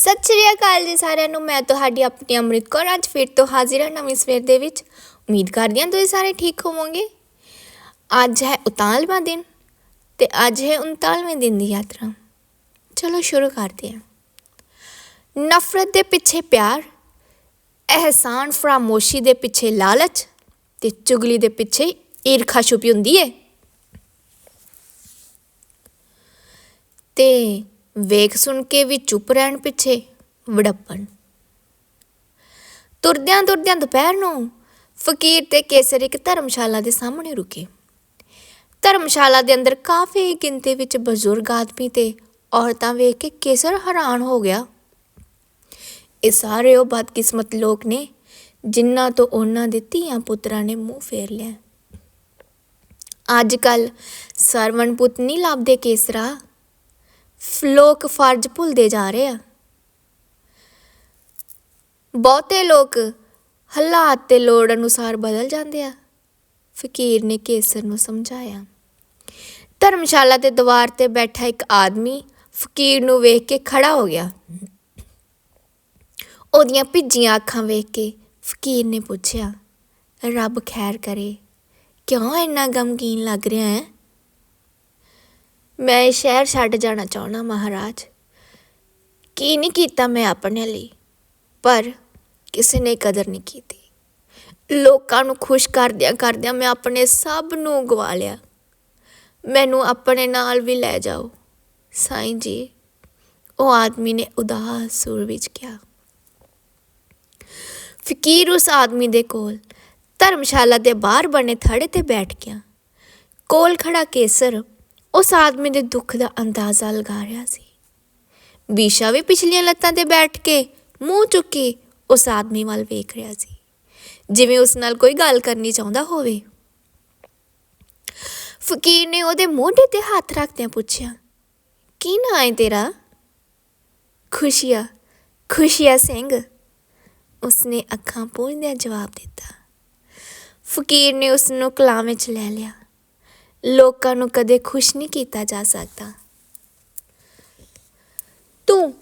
ਸਤਿ ਸ਼੍ਰੀ ਅਕਾਲ ਜੀ ਸਾਰਿਆਂ ਨੂੰ। ਮੈਂ ਤੁਹਾਡੀ ਆਪਣੀ ਅੰਮ੍ਰਿਤ ਕੌਰ। ਅੱਜ ਫਿਰ ਤੋਂ ਹਾਜ਼ਰ ਹਾਂ ਨਵੀਂ ਸਵੇਰ ਦੇ ਵਿੱਚ। ਉਮੀਦ ਕਰਦੀ ਹਾਂ ਤੁਸੀਂ ਸਾਰੇ ਠੀਕ ਹੋਵੋਗੇ। ਅੱਜ ਹੈ ਉਤਾਲਵਾਂ ਦਿਨ ਤੇ ਅੱਜ ਹੈ 39ਵੇਂ ਦਿਨ ਦੀ ਯਾਤਰਾ। ਚਲੋ ਸ਼ੁਰੂ ਕਰਦੇ ਹਾਂ। ਨਫ਼ਰਤ ਦੇ ਪਿੱਛੇ ਪਿਆਰ, ਅਹਿਸਾਨ ਫਰਾਮੋਸ਼ੀ ਦੇ ਪਿੱਛੇ ਲਾਲਚ ਤੇ ਚੁਗਲੀ ਦੇ ਪਿੱਛੇ ਈਰਖਾ ਛੁਪੀ ਹੁੰਦੀ ਹੈ। ਤੇ ਵੇਖ ਸੁਣ ਕੇ ਵੀ ਚੁੱਪ ਰਹਿਣ ਪਿੱਛੇ ਵੜੱਪਣ। ਤੁਰਦਿਆਂ ਤੁਰਦਿਆਂ ਦੁਪਹਿਰ ਨੂੰ ਫਕੀਰ ਤੇ ਕੇਸਰ ਇੱਕ ਧਰਮਸ਼ਾਲਾ ਦੇ ਸਾਹਮਣੇ ਰੁਕੇ। ਧਰਮਸ਼ਾਲਾ ਦੇ ਅੰਦਰ ਕਾਫੀ ਗਿਣਤੀ ਵਿੱਚ ਬਜ਼ੁਰਗ ਆਦਮੀ ਤੇ ਔਰਤਾਂ ਵੇਖ ਕੇ ਕੇਸਰ ਹੈਰਾਨ ਹੋ ਗਿਆ। ਇਹ ਸਾਰੇ ਉਹ ਬਦਕਿਸਮਤ ਲੋਕ ਨੇ ਜਿਨ੍ਹਾਂ ਤੋਂ ਉਹਨਾਂ ਦੇ ਧੀਆਂ ਪੁੱਤਰਾਂ ਨੇ ਮੂੰਹ ਫੇਰ ਲਿਆ। ਅੱਜ ਕੱਲ ਸਰਵਣ ਪੁੱਤ ਨਹੀਂ ਲੱਭਦੇ ਕੇਸਰਾ। ਲੋਕ ਫਰਜ਼ ਭੁੱਲਦੇ ਜਾ ਰਹੇ ਆ। ਬਹੁਤੇ ਲੋਕ ਹਾਲਾਤ ਤੇ ਲੋੜ ਅਨੁਸਾਰ ਬਦਲ ਜਾਂਦੇ ਆ। ਫਕੀਰ ਨੇ ਕੇਸਰ ਨੂੰ ਸਮਝਾਇਆ। ਧਰਮਸ਼ਾਲਾ ਦੇ ਦੀਵਾਰ ਤੇ ਬੈਠਾ ਇੱਕ ਆਦਮੀ ਫਕੀਰ ਨੂੰ ਵੇਖ ਕੇ ਖੜਾ ਹੋ ਗਿਆ। ਉਹਦੀਆਂ ਭਿੱਜੀਆਂ ਅੱਖਾਂ ਵੇਖ ਕੇ ਫਕੀਰ ਨੇ ਪੁੱਛਿਆ, ਰੱਬ ਖੈਰ ਕਰੇ, ਕਿਉਂ ਇੰਨਾ ਗਮਗੀਨ ਲੱਗ ਰਿਹਾ ਹੈ? ਮੈਂ ਇਹ ਸ਼ਹਿਰ ਛੱਡ ਜਾਣਾ ਚਾਹਣਾ ਮਹਾਰਾਜ। ਕੀ ਨਹੀਂ ਕੀਤਾ ਮੈਂ ਆਪਣੇ ਲਈ? ਪਰ ਕਿਸੇ ਨੇ ਕਦਰ ਨਹੀਂ ਕੀਤੀ। ਲੋਕਾਂ ਨੂੰ ਖੁਸ਼ ਕਰਦਿਆਂ ਕਰਦਿਆਂ ਮੈਂ ਆਪਣੇ ਸਭ ਨੂੰ ਗਵਾ ਲਿਆ। ਮੈਨੂੰ ਆਪਣੇ ਨਾਲ ਵੀ ਲੈ ਜਾਓ। ਸਾਈਂ ਜੀ, ਉਹ ਆਦਮੀ ਨੇ ਉਦਾਸ ਸੁਰ ਵਿੱਚ ਕਿਹਾ। ਫਕੀਰ ਉਸ ਆਦਮੀ ਦੇ ਕੋਲ ਧਰਮਸ਼ਾਲਾ ਦੇ ਬਾਹਰ ਬਣੇ ਥੜੇ ਤੇ ਬੈਠ ਗਿਆ। ਕੋਲ ਖੜਾ ਕੇਸਰ ਉਸ ਆਦਮੀ ਦੇ ਦੁੱਖ ਦਾ ਅੰਦਾਜ਼ਾ ਲਗਾ ਰਿਹਾ ਸੀ। ਬੀਸ਼ਾ ਵੀ ਪਿਛਲੀਆਂ ਲੱਤਾਂ ਤੇ ਬੈਠ ਕੇ ਮੂੰਹ ਚੁੱਕੀ ਉਸ ਆਦਮੀ ਵੱਲ ਵੇਖ ਰਿਹਾ ਸੀ। ਜਿਵੇਂ ਉਸ ਨਾਲ ਕੋਈ ਗੱਲ ਕਰਨੀ ਚਾਹੁੰਦਾ ਹੋਵੇ। ਫਕੀਰ ਨੇ ਉਹਦੇ ਮੋਢੇ ਤੇ ਹੱਥ ਰੱਖਦਿਆਂ ਪੁੱਛਿਆ, ਕੀ ਨਾਂ ਹੈ ਤੇਰਾ? ਖੁਸ਼ੀਆ ਖੁਸ਼ੀਆ ਸਿੰਘ। ਉਸਨੇ ਅੱਖਾਂ ਪੂੰਝਦਿਆਂ ਜਵਾਬ ਦਿੱਤਾ। ਫਕੀਰ ਨੇ ਉਸ ਨੂੰ ਕਲਾਮ ਵਿੱਚ ਲੈ ਲਿਆ। ਲੋਕਾਂ ਨੂੰ ਕਦੇ ਖੁਸ਼ ਨਹੀਂ ਕੀਤਾ ਜਾ ਸਕਦਾ। ਤੂੰ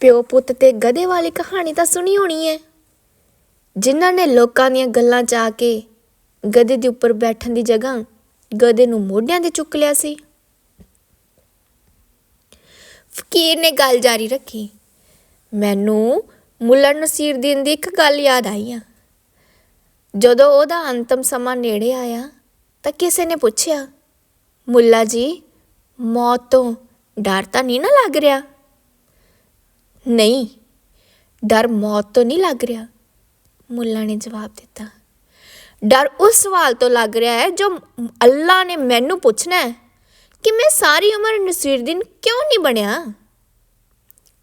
ਪਿਓ ਪੁੱਤ ਤੇ ਗਧੇ ਵਾਲੀ ਕਹਾਣੀ ਤਾਂ ਸੁਣੀ ਹੋਣੀ ਹੈ ਜਿਨ੍ਹਾਂ ਨੇ ਲੋਕਾਂ ਦੀਆਂ ਗੱਲਾਂ 'ਚ ਆ ਕੇ ਗਧੇ ਦੇ ਉੱਪਰ ਬੈਠਣ ਦੀ ਜਗ੍ਹਾ ਗਧੇ ਨੂੰ ਮੋਢਿਆਂ ਤੇ ਚੁੱਕ ਲਿਆ ਸੀ। ਫਕੀਰ ਨੇ ਗੱਲ ਜਾਰੀ ਰੱਖੀ। ਮੈਨੂੰ ਮੁੱਲਾ ਨਸੀਰਦੀਨ ਦੀ ਇੱਕ ਗੱਲ ਯਾਦ ਆਈ ਆ। ਜਦੋਂ ਉਹਦਾ ਅੰਤਮ ਸਮਾਂ ਨੇੜੇ ਆਇਆ ਤਾਂ ਕਿਸੇ ਨੇ ਪੁੱਛਿਆ, ਮੁੱਲਾ ਜੀ, ਮੌਤ ਤੋਂ ਡਰ ਤਾਂ ਨਹੀਂ ਨਾ ਲੱਗ ਰਿਹਾ? ਨਹੀਂ, ਡਰ ਮੌਤ ਤੋਂ ਨਹੀਂ ਲੱਗ ਰਿਹਾ, ਮੁੱਲਾ ਨੇ ਜਵਾਬ ਦਿੱਤਾ। ਡਰ ਉਸ ਸਵਾਲ ਤੋਂ ਲੱਗ ਰਿਹਾ ਹੈ ਜੋ ਅੱਲਾ ਨੇ ਮੈਨੂੰ ਪੁੱਛਣਾ ਹੈ ਕਿ ਮੈਂ ਸਾਰੀ ਉਮਰ ਨਸੀਰਦੀਨ ਕਿਉਂ ਨਹੀਂ ਬਣਿਆ?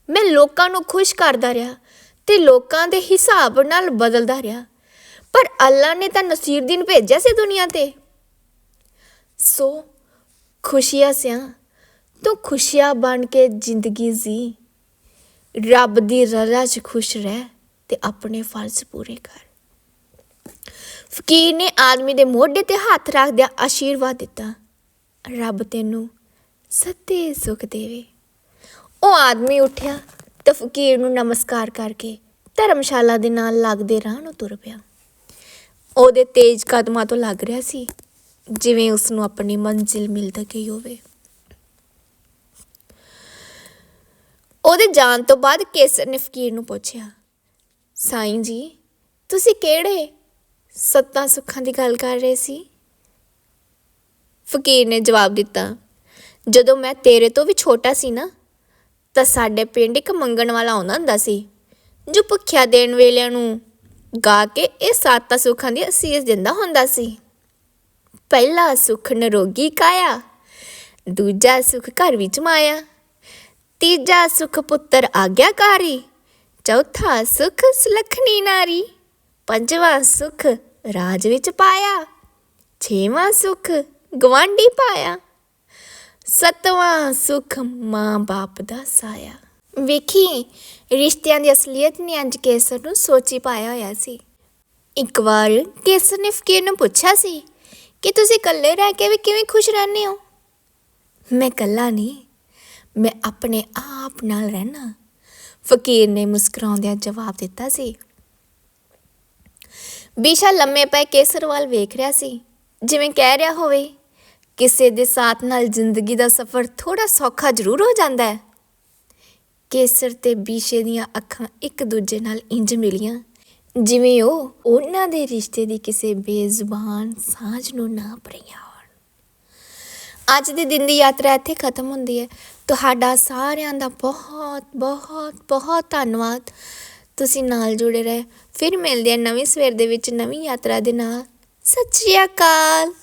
ਮੈਂ ਲੋਕਾਂ ਨੂੰ ਖੁਸ਼ ਕਰਦਾ ਰਿਹਾ ਤੇ ਲੋਕਾਂ ਦੇ ਹਿਸਾਬ ਨਾਲ ਬਦਲਦਾ ਰਿਹਾ, ਪਰ ਅੱਲਾ ਨੇ ਤਾਂ ਨਸੀਰਦੀਨ ਭੇਜਿਆ ਸੀ ਦੁਨੀਆ ਤੇ। ਸੋ ਖੁਸ਼ੀਆਂ ਸਿਆਂ, ਤੂੰ ਖੁਸ਼ੀਆਂ ਬਣ ਕੇ ਜ਼ਿੰਦਗੀ ਜੀ। ਰੱਬ ਦੀ ਰਜ਼ਾ 'ਚ ਖੁਸ਼ ਰਹਿ ਤੇ ਆਪਣੇ ਫਰਜ਼ ਪੂਰੇ ਕਰ। ਫਕੀਰ ਨੇ ਆਦਮੀ ਦੇ ਮੋਢੇ ਤੇ ਹੱਥ ਰੱਖਦਿਆਂ ਆਸ਼ੀਰਵਾਦ ਦਿੱਤਾ। ਰੱਬ ਤੈਨੂੰ ਸੱਤੇ ਸੁਖ ਦੇਵੇ। ਉਹ ਆਦਮੀ ਉੱਠਿਆ ਤੇ ਫਕੀਰ ਨੂੰ ਨਮਸਕਾਰ ਕਰਕੇ ਧਰਮਸ਼ਾਲਾ ਦੇ ਨਾਲ ਲੱਗਦੇ ਰਾਹ ਨੂੰ ਤੁਰ ਪਿਆ। ਉਹਦੇ ਤੇਜ਼ ਕਦਮਾਂ ਤੋਂ ਲੱਗ ਰਿਹਾ ਸੀ ਜਿਵੇਂ ਉਸ ਨੂੰ ਆਪਣੀ ਮੰਜ਼ਿਲ ਮਿਲ ਗਈ ਹੋਵੇ। ਉਹਦੇ ਜਾਣ ਤੋਂ ਬਾਅਦ ਕੇਸਰ ਨੇ ਫਕੀਰ ਨੂੰ ਪੁੱਛਿਆ, ਸਾਈਂ ਜੀ, ਤੁਸੀਂ ਕਿਹੜੇ ਸੱਤਾਂ ਸੁੱਖਾਂ ਦੀ ਗੱਲ ਕਰ ਰਹੇ ਸੀ? ਫਕੀਰ ਨੇ ਜਵਾਬ ਦਿੱਤਾ, ਜਦੋਂ ਮੈਂ ਤੇਰੇ ਤੋਂ ਵੀ ਛੋਟਾ ਸੀ ਨਾ, ਤਾਂ ਸਾਡੇ ਪਿੰਡ ਇੱਕ ਮੰਗਣ ਵਾਲਾ ਆਉਂਦਾ ਹੁੰਦਾ ਸੀ, ਜੋ ਭੁੱਖਿਆ ਦੇਣ ਵੇਲਿਆਂ ਨੂੰ ਗਾ ਕੇ ਇਹ ਸੱਤਾਂ ਸੁੱਖਾਂ ਦੀ ਅਸੀਸ ਦਿੰਦਾ ਹੁੰਦਾ ਸੀ। ਪਹਿਲਾ ਸੁਖ ਨਰੋਗੀ ਕਾਇਆ, ਦੂਜਾ ਸੁਖ ਘਰ ਵਿੱਚ ਮਾਇਆ, ਤੀਜਾ ਸੁਖ ਪੁੱਤਰ ਆਗਿਆਕਾਰੀ, ਚੌਥਾ ਸੁਖ ਸੁਲਖਣੀ ਨਾਰੀ, ਪੰਜਵਾਂ ਸੁਖ ਰਾਜ ਵਿੱਚ ਪਾਇਆ, ਛੇਵਾਂ ਸੁਖ ਗਵਾਂਢੀ ਪਾਇਆ, ਸਤਵਾਂ ਸੁਖ ਮਾਂ ਬਾਪ ਦਾ ਸਾਇਆ। ਵੇਖੀ, ਰਿਸ਼ਤਿਆਂ ਦੀ ਅਸਲੀਅਤ ਨੇ ਅੱਜ ਕੇਸਰ ਨੂੰ ਸੋਚੀ ਪਾਇਆ ਹੋਇਆ ਸੀ। ਇੱਕ ਵਾਰ ਕੇਸਰ ਨੇ ਫਕੀਰ ਨੂੰ ਪੁੱਛਿਆ ਸੀ ਕਿ ਤੁਸੀਂ ਇਕੱਲੇ ਰਹਿ ਕੇ ਵੀ ਕਿਵੇਂ ਖੁਸ਼ ਰਹਿੰਦੇ ਹੋ? ਮੈਂ ਇਕੱਲਾ ਨਹੀਂ, ਮੈਂ ਆਪਣੇ ਆਪ ਨਾਲ ਰਹਿਣਾ ਫਕੀਰ ਨੇ ਮੁਸਕਰਾਉਂਦਿਆਂ ਜਵਾਬ ਦਿੱਤਾ ਸੀ। ਬੀਸ਼ਾ ਲੰਮੇ ਪਏ ਕੇਸਰ ਵੱਲ ਵੇਖ ਰਿਹਾ ਸੀ। ਜਿਵੇਂ ਕਹਿ ਰਿਹਾ ਹੋਵੇ, ਕਿਸੇ ਦੇ ਸਾਥ ਨਾਲ ਜ਼ਿੰਦਗੀ ਦਾ ਸਫ਼ਰ ਥੋੜਾ ਸੌਖਾ ਜ਼ਰੂਰ ਹੋ ਜਾਂਦਾ ਹੈ। ਕੇਸਰ ਤੇ ਬੀਸ਼ੇ ਦੀਆਂ ਅੱਖਾਂ ਇੱਕ ਦੂਜੇ ਨਾਲ ਇੰਜ ਮਿਲੀਆਂ। ਜਿਵੇਂ ਉਹ ਉਹਨਾਂ ਦੇ ਰਿਸ਼ਤੇ ਦੀ ਕਿਸੇ ਬੇਜ਼ੁਬਾਨ ਸਾਂਝ ਨੂੰ ਨਾ ਪਰੀਆਂ ਹੋਣ। ਅੱਜ ਦੇ ਦਿਨ ਦੀ ਯਾਤਰਾ ਇੱਥੇ ਖਤਮ ਹੁੰਦੀ ਹੈ। ਤੁਹਾਡਾ ਸਾਰਿਆਂ ਦਾ ਬਹੁਤ ਬਹੁਤ ਬਹੁਤ ਧੰਨਵਾਦ। ਤੁਸੀਂ ਨਾਲ ਜੁੜੇ ਰਹੇ। ਫਿਰ ਮਿਲਦੇ ਹਾਂ ਨਵੀਂ ਸਵੇਰ ਦੇ ਵਿੱਚ ਨਵੀਂ ਯਾਤਰਾ ਦੇ ਨਾਲ। ਸਤਿ ਸ਼੍ਰੀ ਅਕਾਲ।